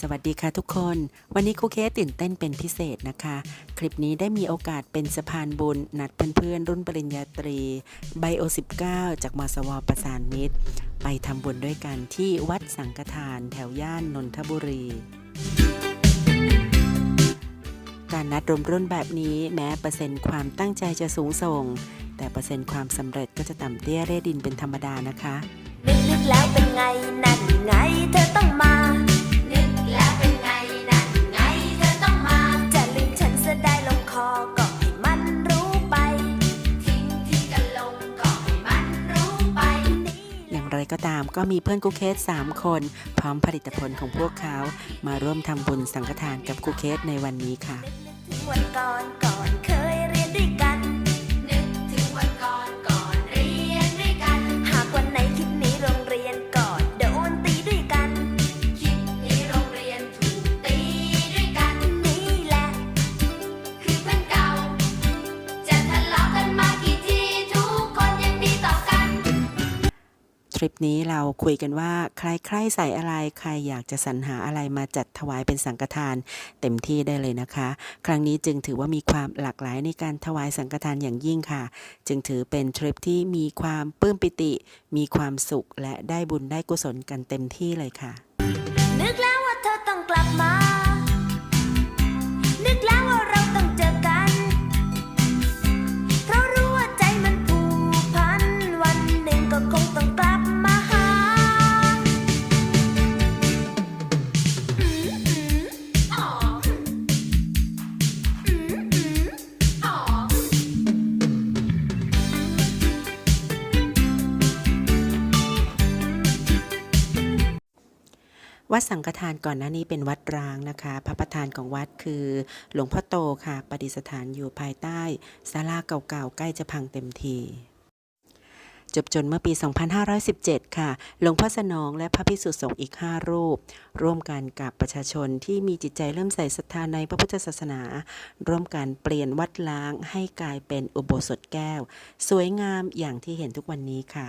สวัสดีค่ะทุกคน วันนี้ครูเคสตื่นเต้นเป็นพิเศษนะคะ คลิปนี้ได้มีโอกาสเป็นสะพานบุญ นัดเพื่อนๆ รุ่นปริญญาตรีไบโอ 19 จากมสวประสานมิตร ไปทำบุญด้วยกันที่วัดสังฆทานแถวย่านนนทบุรี การนัดรวมรุ่นแบบนี้แม้เปอร์เซ็นต์ความตั้งใจจะสูงส่ง แต่เปอร์เซ็นต์ความสำเร็จก็จะต่ำเตี้ยเร่ดินเป็นธรรมดานะคะ นึกแล้วเก็ตาม ก็มีเพื่อนกูเคส3 คน พร้อมผลิตผลของพวกเขา มาร่วมทำบุญสังฆทานกับกูเคสในวันนี้ค่ะวันก่อนก่อนเคย ริปนี้เราคุยกันว่าใครใครใส่อะไรใครอยากจะสรรหาอะไรมาจัดถวายเป็นสังฆทานเต็มที่ได้เลยนะคะ ครั้งนี้จึงถือว่ามีความหลากหลายในการถวายสังฆทานอย่างยิ่งค่ะ จึงถือเป็นทริปที่มีความปลื้มปิติ มีความสุขและได้บุญได้กุศลกันเต็มที่เลยค่ะ นึกแล้วว่าเธอต้องกลับมา วัดสังฆทานก่อนหน้านี้เป็นวัดร้างนะคะ พระประธานของวัดคือหลวงพ่อโตค่ะประดิษฐานอยู่ภายใต้ศาลาเก่าๆ ใกล้จะพังเต็มทีจบจนเมื่อปี 2517 ค่ะ หลวงพ่อสนองและพระภิกษุสงฆ์อีก 5 รูป ร่วมกันกับประชาชนที่มีจิตใจเริ่มใส่ศรัทธาในพระพุทธศาสนา ร่วมกันเปลี่ยนวัดล้างให้กลายเป็นอุโบสถแก้ว สวยงามอย่างที่เห็นทุกวันนี้ค่ะ